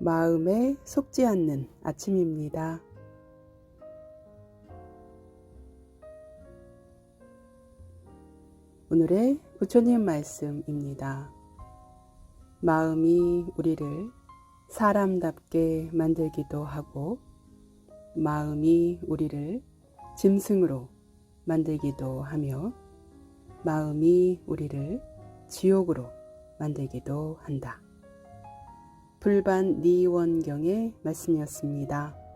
마음에 속지 않는 아침입니다. 오늘의 부처님 말씀입니다. 마음이 우리를 사람답게 만들기도 하고, 마음이 우리를 짐승으로 만들기도 하며, 마음이 우리를 지옥으로 만들기도 한다. 불반 니원경의 말씀이었습니다.